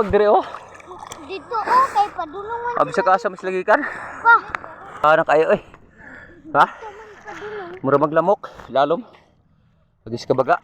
Magdire oh. Dito oh, kay padulungan Abi sa kasa mas lagi kan. pa. Ano kayo eh. Ha? Mura maglamok, lalom. Agis ka baga.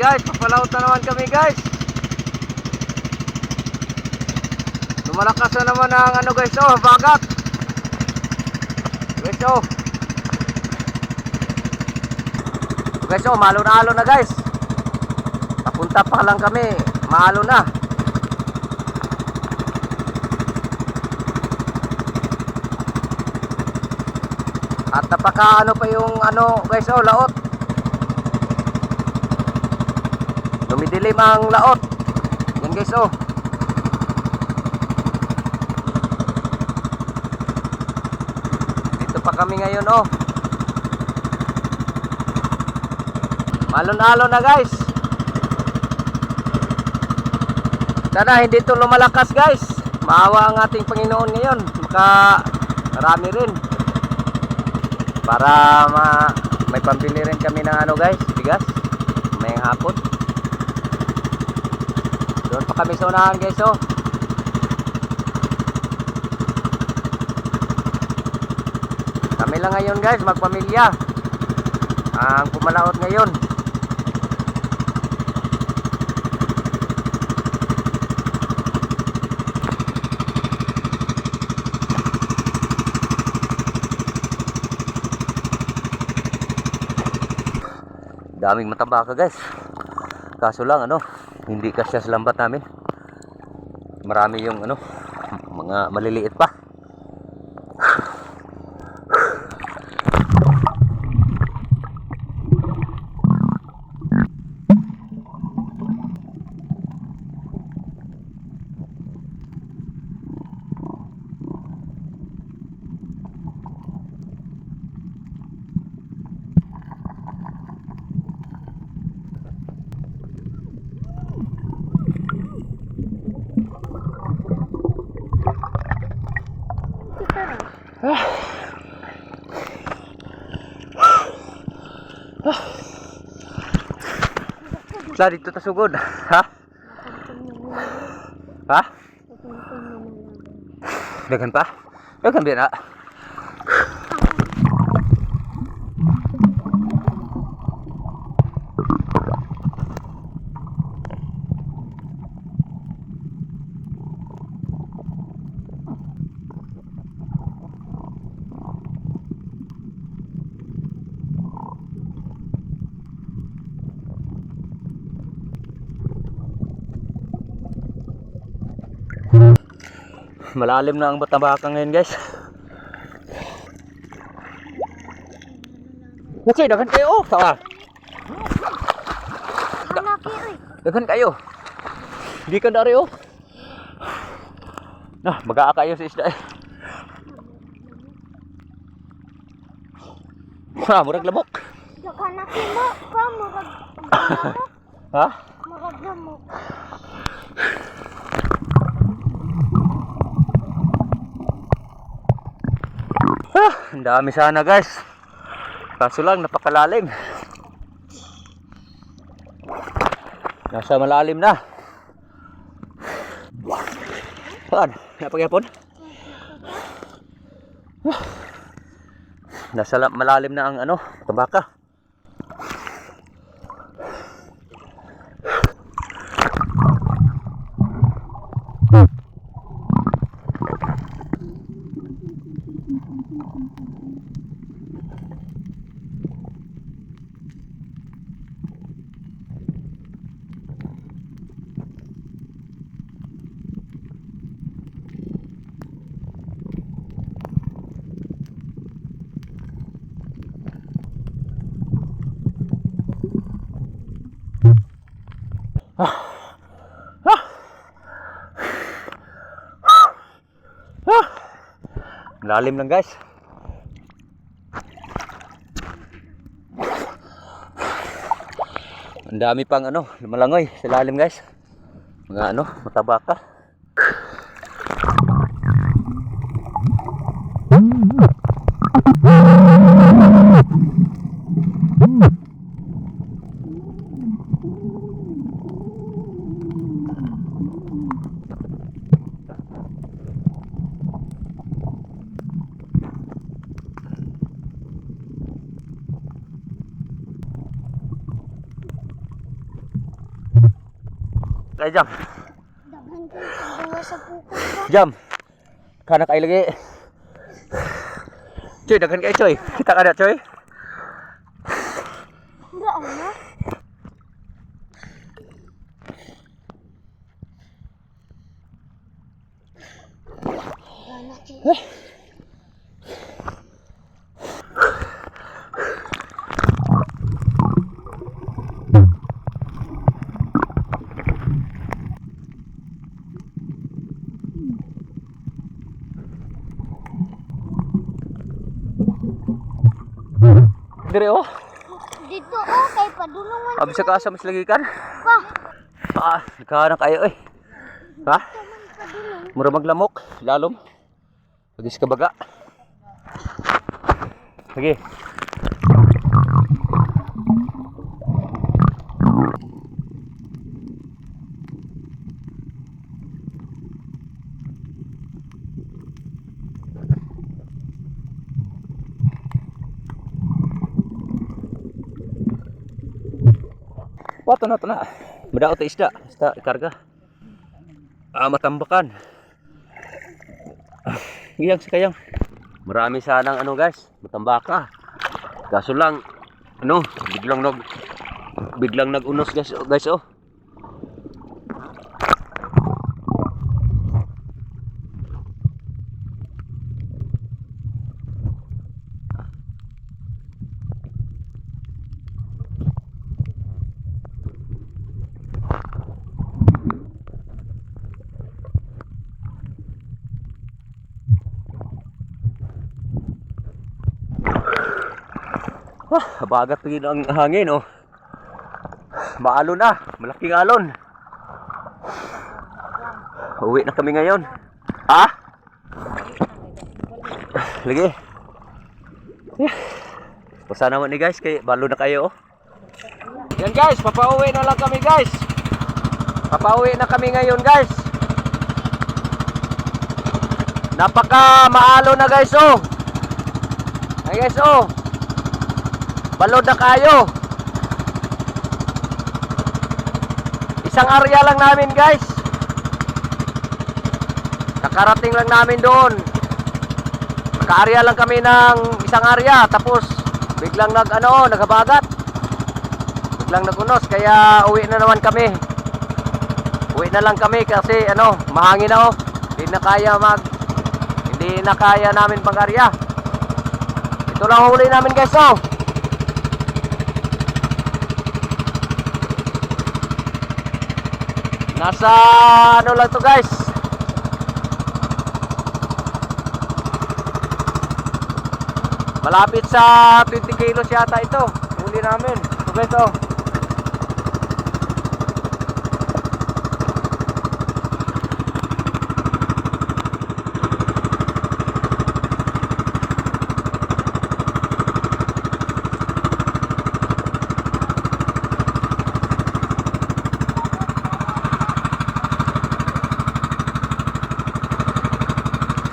Guys, papalaot na naman kami guys. Lumalakas na naman ang ano guys, oh, bagat. Guys, oh. Guys, oh, malo na alo na guys. Papunta pa lang kami, maalo na. At napaka ano pa yung ano guys, oh, laot. Dumidilim ang laot. Yan guys, oh. Dito pa kami ngayon, oh. Malon-alon na guys. Sana hindi ito lumalakas guys. Maawa ang ating Panginoon ngayon. Maka marami rin. Para ma may pambili rin kami ng ano guys, bigas. May hapon. Doon pa kami sa unahan guys oh. Kami lang ngayon guys, magpamilya. Ang pumalaot ngayon. daming matambaka guys kaso lang ano hindi kasya sa lambat namin. Marami yung ano, mga maliliit pa. Sa dito ta sugod. Ha? Ha? Daghan pa? Daghan ba na? Malalim na ang batambaka ngayon guys. Okay, daghan kayo. Oh, sawa. Daghan kayo. Hindi ka dari oh. Nah, magaa kayo sa isda eh. Ha, murag lamok. Daka na kimo pa murag lamok. Ha? Ah, ang dami sana guys. Kaso lang napakalalim. Nasa malalim na. Saan? Napagyapon? Ah. Nasa la- malalim na ang ano, tabaka. Lalim lang guys. Ang dami pang ano, lumalangoy sa lalim guys. Mga ano, matabaka. Kaya jam. Daghan ko bunga sa pukol ba? Jam. Kana kay lagi. Choy, daghan kay Choy. Kita ka na Choy. Wala na. Dire oh. Dito oh kay padulungan Abi sa kasa mas lagi kan. pa. Ah, kana kayo eh. Ha? Mura maglamok, lalom. Pagis ka baga. Sige. Wato na to na. Madaot ta isda, isda karga. Ah, matambakan. Iyang si kayang. Marami sanang ano guys, matambaka. Kaso lang, ano, biglang nag biglang nag-unos guys, guys oh. Ah, bagat rin ang hangin oh. Maalo na, malaking alon. Uwi na kami ngayon. Ha? Lagi. Pasa naman ni guys, kay balo na kayo oh. Yan guys, papauwi na lang kami guys. Papauwi na kami ngayon guys. Napaka maalo na guys oh. Ay guys oh. Balod na kayo. Isang area lang namin guys. Nakarating lang namin doon. Naka-area lang kami ng isang area. Tapos biglang nag ano, naghabagat. Biglang nagunos. Kaya uwi na naman kami. Uwi na lang kami kasi ano, mahangin na oh. Hindi na kaya mag hindi na kaya namin pang-area. Ito lang huli namin guys oh. Nasa ano lang to guys. Malapit sa 20 kilos yata ito. Huli namin. Ito guys oh.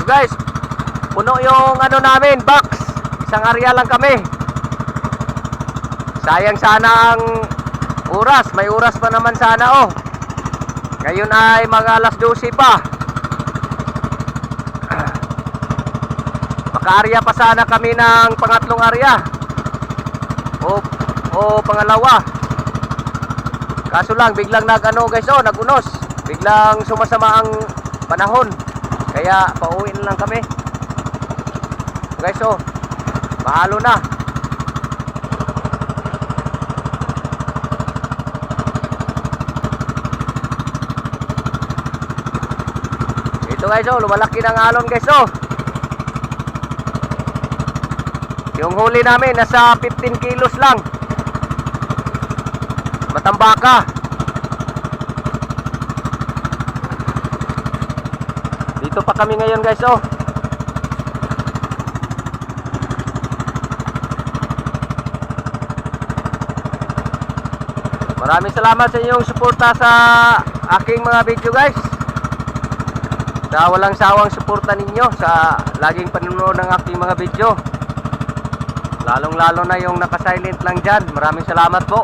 Guys, puno yung ano namin, box. Isang area lang kami. Sayang sana ang oras. May oras pa naman sana oh. Ngayon ay mga alas 12 pa. Maka-area pa sana kami ng pangatlong area. O, o pangalawa. Kaso lang, biglang nag ano guys oh, nagunos. Biglang sumasama ang panahon. Kaya pauwi na lang kami. Guys, oh. Mahalo na. Ito guys, oh. Lumalaki ng alon guys, oh. Yung huli namin, nasa 15 kilos lang. Matambaka. Dito pa kami ngayon guys oh. Maraming salamat sa inyong suporta sa aking mga video guys. Sa walang sawang suporta ninyo sa laging panunood ng aking mga video. Lalong lalo na yung naka-silent lang dyan. Maraming salamat po.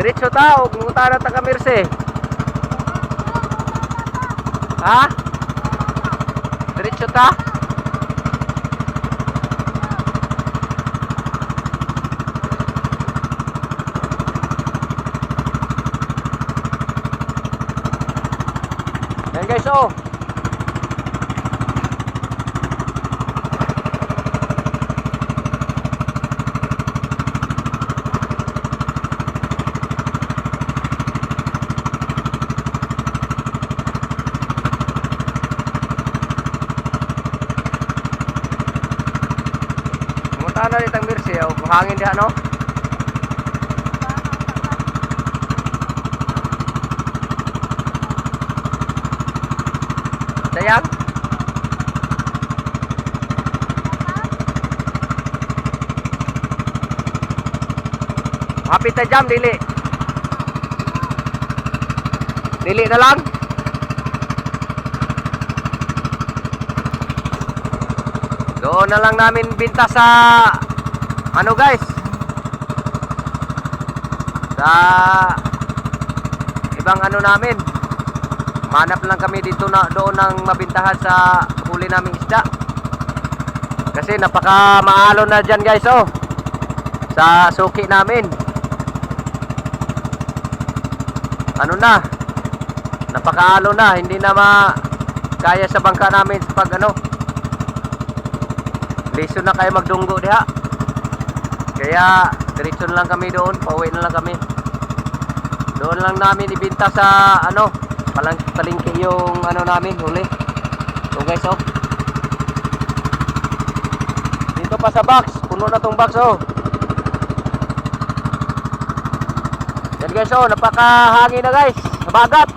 Diretso ta, og munta na ta kamirse. Ha? Diretso ta? Yan guys, oh. Pumunta na rin ang Mirsi, oh. Hangin diha, no? Sayang? Hapit na jam, dili. Dili na lang. Doon na lang namin binta sa ano guys sa ibang ano namin manap lang kami dito na doon ng mabintahan sa huli naming isda. Kasi napaka maalo na dyan guys oh. Sa suki namin. Ano na? Napakaalo na, hindi na ma kaya sa bangka namin pag ano. Liso na kayo magdunggo diha. Kaya diretso lang kami doon, pauwi na lang kami. Doon lang namin ibinta sa ano, palang palengke yung ano namin huli. So guys, oh. Dito pa sa box, puno na tong box oh. Yan guys, oh, napakahangin na guys, sa bagat.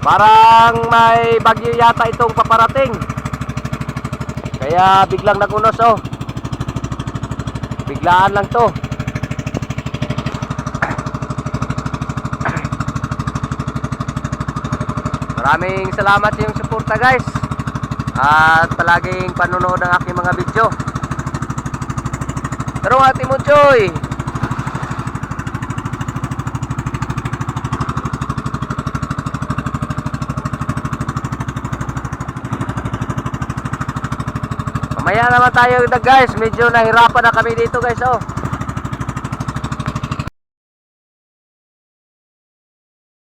Parang may bagyo yata itong paparating. Kaya biglang nagunos oh. Biglaan lang to. Maraming salamat sa iyong suporta guys. At palaging panonood ng aking mga video. Pero ate mo Choy. Mamaya naman tayo guys. Medyo nahirapan na kami dito guys oh.